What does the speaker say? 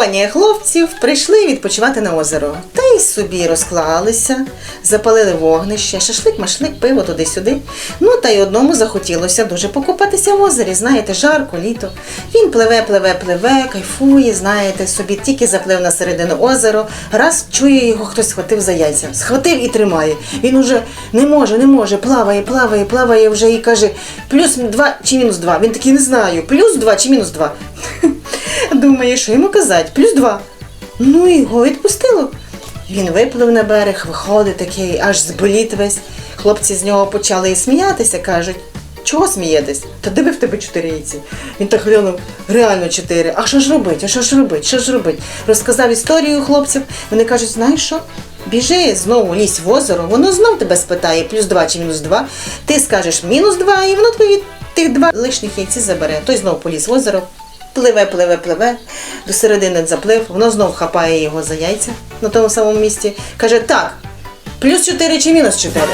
Компанія хлопців прийшли відпочивати на озеро. Та й собі розклалися, запалили вогнище, шашлик, машлик, пиво туди-сюди. Ну та й одному захотілося дуже покупатися в озері. Знаєте, жарко, літо. Він пливе, пливе, пливе, кайфує, знаєте, собі тільки заплив на середину озеро. Раз чує його, хтось схватив за яйця. Схватив і тримає. Він уже не може, не може, плаває, плаває, плаває вже і каже, плюс два чи мінус два. Він такий не знаю, плюс два чи мінус два. Думає, що йому казати, плюс два. Ну його відпустило. Він виплив на берег, виходить такий, аж зболіт весь. Хлопці з нього почали сміятися, кажуть, чого смієтесь? Та диви в тебе чотири яйці. Він так глянув, реально чотири. А що ж робить? А що ж робить? Що ж робить? Розказав історію хлопців. Вони кажуть, знаєш що? Біжи знову лізь в озеро, воно знов тебе спитає, плюс два чи мінус два. Ти скажеш мінус два, і воно тобі тих два лишніх яйці забере. Той знов поліз в озеро, пливе, пливе, пливе, до середини заплив, воно знов хапає його за яйця на тому самому місці. Каже, так, плюс 4 чи мінус 4.